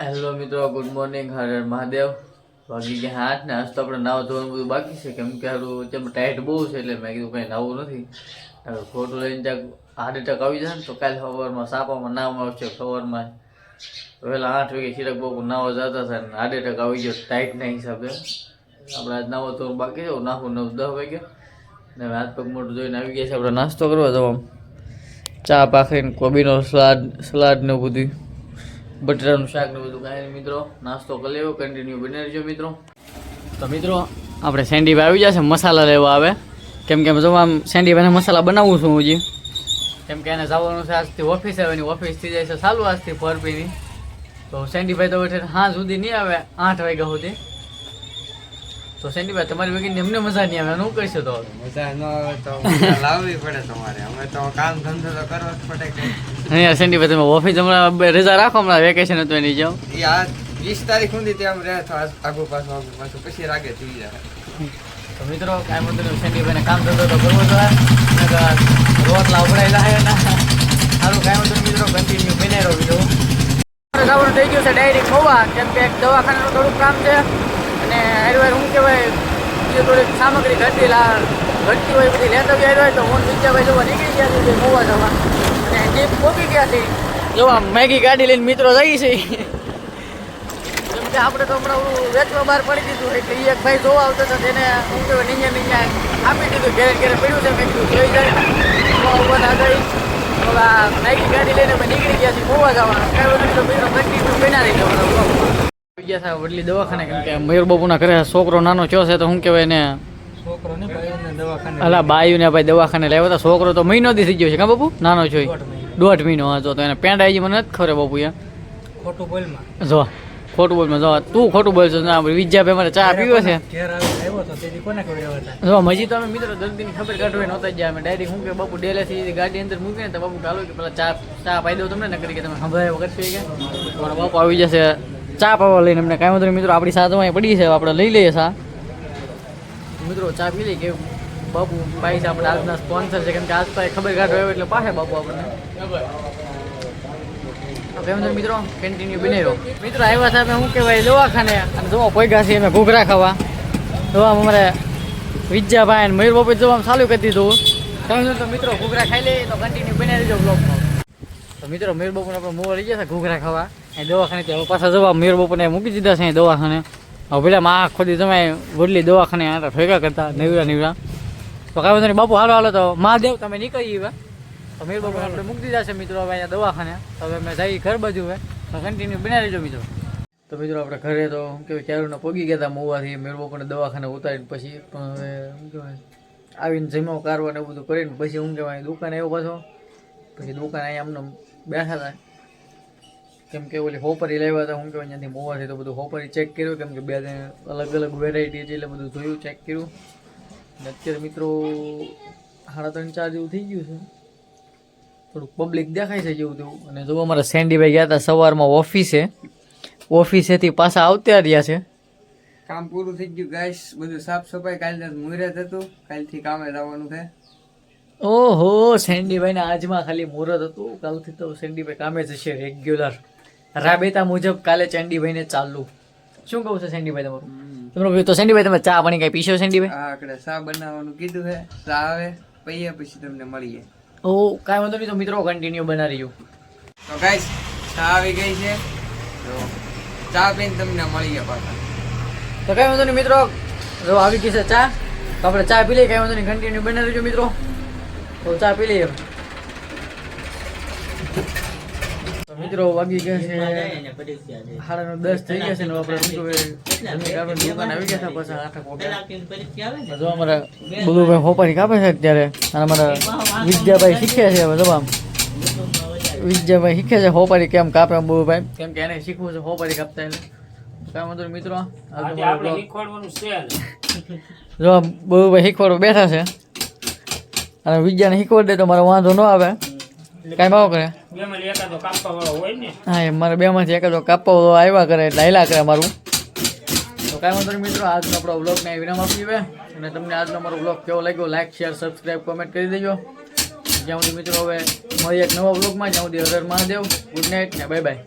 Hello મિત્રો good morning હરે મહાદેવ. વાગી ગયા આઠ ને, આજ તો આપણે નાવ ધોવાનું બધું બાકી છે. કેમ કે હારું જેમ ટાઈટ બહુ છે, એટલે મેં કીધું કંઈ નાવું નથી. ખોટું લઈને ત્યાં હાર્ટ એટેક આવી જાય ને, તો કાલે સવારમાં સાપામાં નાવ આવશે, સવારમાં વહેલા આઠ વાગે સિરક બહુ નાવા જતા હતા ને હાર્ટ એટેક આવી ગયો ટાઈટના હિસાબે. આપણે આજ નાવા ધોવાનું બાકી છે નાખું નવ દસ વાગે. ને હવે હાથ પગ મોટું જોઈને આવી ગયા છે, આપણે નાસ્તો કરવા જવા ચા પાખરીને કોબીનો સલાડ સલાડ ને બધું બટેટાનું શાક ને બધું કાંઈ મિત્રો, નાસ્તો કરી લેવો કન્ટિન્યુ બની રહેજો મિત્રો. તો મિત્રો, આપણે સેન્ડીભાઈ આવી જશે મસાલા લેવા આવે. કેમ કે જો આમ સેન્ડીભાઈને મસાલા બનાવું છું હજી. કેમ કે એને જવાનું છે આજથી ઓફિસ આવે એની ઓફિસ થઈ જાય છે ચાલુ આજથી ફરપીની તો સેન્ડીભાઈ તો બેઠે હા સુધી નહીં આવે, આઠ વાગ્યા સુધી. તો સેન્ડીભાઈ તમારી વગેરે એમને મજા નહીં આવે શું કરશો તો? મજા ન આવે તો લાવવી પડે તમારે. અમે તો કામ ધંધો તો કરવો જ પડે નહીં સેન્ડીભાઈ તમે ઓફિસ હમણાં રજા રાખો હમણાં વેકેશન હતું એની જાઓ એ આ વીસ તારીખ સુધી ત્યાં રહે તો આગુ પાછું આગુ પાછું પછી રાગે થઈ જાય. તો મિત્રો કાંઈ વાંધો નહીં સેન્ડીભાઈને કામ ધંધો તો કરવો જોઈએ રોટલા ઉભરાયેલા હે ને સારું કાંઈ વાંધો મિત્રો કન્ટિન્યુ બનાવી રહ્યો થઈ ગયું છે ડાયરી ખોવા કેમ કે એક દવાખાનાનું થોડુંક કામ છે. અને હારવાર શું કહેવાય જે થોડીક સામગ્રી ઘટતી ઘટતી હોય, બધી લેતા બી હારવાર તો હું બીજા ભાઈ જોવા નીકળી ગયા છે મોવા જવા. અને જીપ પોકી ગયા છે. જોવા મેગી ગાડી લઈને મિત્રો જઈ છે. કેમ કે આપણે તો હમણાં વેચવા બહાર પડી દીધું એટલે એક ભાઈ જોવા આવતો હતો, તેને હું કહેવાય નીચે નીચે આપી દીધું, ઘેરે ઘેરે પડ્યું છે, મેં કીધું, જોઈ જાય. બધા ગઈ. મેગી ગાડી લઈને નીકળી ગયા છીએ ગોવા જવાના કાંઈ બધું તો મિત્રો કન્ટિન્યુ બના રહી જવાનો ગયા હતા વડલી દવાખાને કેમ કે મયુર બાબુના ઘરે છોકરો નાનો થયો છે તો શું કહેવાય ને છોકરો ને દવાખાને અલા બાયુને ભાઈ દવાખાને લાવ્યા હતા. છોકરો તો મહિનો દી થઈ ગયો છે કા બાપુ? નાનો છો દોઢ મહિનો. હતો તો એને પેન્ટ આવી મને નથી ખબર બાપુ યા ખોટું બોલમાં. જો ખોટું બોલમાં. જો તું ખોટું બોલશો ના વિદ્યાભાઈ મારે ચા પીવો છે. જો મજી તો અમે મિત્રો દર્દીની ખબર કાઢવી નહોતા જ્યાં અમે ડાયરેક્ટ હું કે બાપુ ડેલેથી ગાડી અંદર મૂકીને તો બાપુ ચાલો કે પેલા ચા ચા પાઈ દઉં તમને નકરી કે તમે સંભળાય વગર પી ગયા. બાપુ આવી જશે. ચા પાવા લઈને અમને કાંઈ વાંધો મિત્રો, આપણી સાથે અહીં પડી છે આપણે લઈ લઈએ સા મિત્રો, ચા પી લઈએ કે બાપુ, ભાઈ છે આપણે આજના સ્પોન્સર છે, કેમ કે આજ પાસે ખબર કાઢવા આવ્યો એટલે પાસે બાપુ આપણને. કેમ મિત્રો? કન્ટિન્યુ બની રહ્યો. મિત્રો, આવ્યા સાહેબ શું કહેવાય? દવાખાને. અને જોવા પોગ્યા છે અમે ઘૂઘરા ખાવા. જોવા અમારે વિદ્યાભાઈ અને મયુર બાપુ જોવા ચાલુ કરી દીધું. તો મિત્રો, ઘૂઘરા ખાઈ લઈએ, તો કન્ટિન્યુ બની રહેજો બ્લોગમાં તો મિત્રો, મયુર બાપુને આપણે મોવા લઈ ગયા ઘૂઘરા ખાવા. એ દવાખાને ત્યાં પાછા જવા મેર બપોરને મૂકી દીધા છે દવાખાને. હવે પેલા માં ખોદી તમે વડલી દવાખાને આટા ફેંકા કરતા, નેવરા નેવરા. તો કાંઈ વાંધો બાપુ હાલો હાલો, તો મહાદેવ, તમે નીકળી ગયા તો મેર બપોર આપણે મૂકી દીધા છે મિત્રો હવે અહીંયા દવાખાને. હવે અમે જઈ ઘર બાજુ હવે. તો કન્ટિન્યુ બનાવી લેજો મિત્રો. તો મિત્રો આપણે ઘરે તો શું કહેવાય ચારુને પોગી ગયા હતા મોવાથી, મેર બપોરને દવાખાને ઉતારીને પછી પણ હવે શું કહેવાય, આવીને જમો કારવા ને એવું બધું કરીને પછી શું કહેવાય દુકાને આવ્યો પાછો. પછી દુકાન અહીંયા અમને બેઠા હતા. કેમ કે ઓલી હોપરી લાવ્યા હતા હું કે ત્યાંથી મોવાથી તો બધું હોપરી ચેક કર્યું કેમ કે બે ત્રણ અલગ અલગ વેરાયટી છે એટલે બધું જોયું ચેક કર્યું. અને અત્યારે મિત્રો સાડા ત્રણ ચાર જેવું થઈ ગયું છે. થોડુંક પબ્લિક દેખાય છે જેવું તેવું. અને જો અમારા સેન્ડીભાઈ ગયા હતા સવારમાં ઓફિસે ઓફિસેથી પાછા આવતા રહ્યા છે. કામ પૂરું થઈ ગયું ગાઈસ બધું સાફ સફાઈ કાલે મુહૂર્ત હતું. કાલથી કામે જવાનું છે. ઓહો સેન્ડીભાઈને આજમાં ખાલી મુહૂર્ત હતું. કાલથી તો સેન્ડીભાઈ કામે જશે રેગ્યુલર રાબેતા મુજબ કાલે ચંડીભાઈને ચાલુ શું કહું છે સેન્ડીભાઈ તમારું? તમારું તો સેન્ડીભાઈ તમે ચા પાણી કઈ પીશો સેન્ડીભાઈ આ આકડે ચા બનાવવાનું કીધું છે ચા આવે પૈયા પછી તમને મળીએ. ઓ કાંઈ વાંધો નહીં તો મિત્રો કન્ટિન્યુ બનાવી રહ્યું. તો ગાઈસ ચા આવી ગઈ છે. તો ચા પીને તમને મળીએ પાછા. તો કાંઈ વાંધો નહીં મિત્રો. જો આવી ગઈ છે ચા તો આપણે ચા પી લઈએ કાંઈ વાંધો નહીં કન્ટિન્યુ બનાવી રહેજો મિત્રો. તો ચા પી લઈએ તો મિત્રો વાગી ગયા છે. સાડા નો દસ થઈ ગયા છે ને આપણે કાઢવાની દુકાન આવી ગયા પાછા આઠ. જો અમારા બધું હોપારી કાપે છે અત્યારે અને અમારા વિદ્યાભાઈ શીખે છે હવે જો આમ. વિદ્યાભાઈ શીખે છે હોપારી કેમ કાપે એમ બહુભાઈ કેમ કે એને શીખવું છે હોપારી કાપતા એટલે કામ હતું મિત્રો. આજનો બહુ ભાઈ જો. શીખવાડવા બેઠા છે. અને વિદ્યાને શીખવાડ દે તો મારો વાંધો ન આવે. કાંઈ ભાવ કરે. હા એ મારે બેમાંથી એકાદો કાપવા વાળો આવ્યા કરે એટલે કરે મારું. તો કાંઈ વાંધો નહીં મિત્રો, આજનો આપણો બ્લોગને વિરામ આપી હવે. અને તમને આજનો મારો બ્લોગ કેવો લાગ્યો લાઈક શેર સબસ્ક્રાઈબ કોમેન્ટ કરી દેજો. જ્યાં સુધી મિત્રો હવે મળીએ એક નવા બ્લોગમાં જ્યાં સુધી હર મહાદેવ. ગુડ નાઇટ ને બાય બાય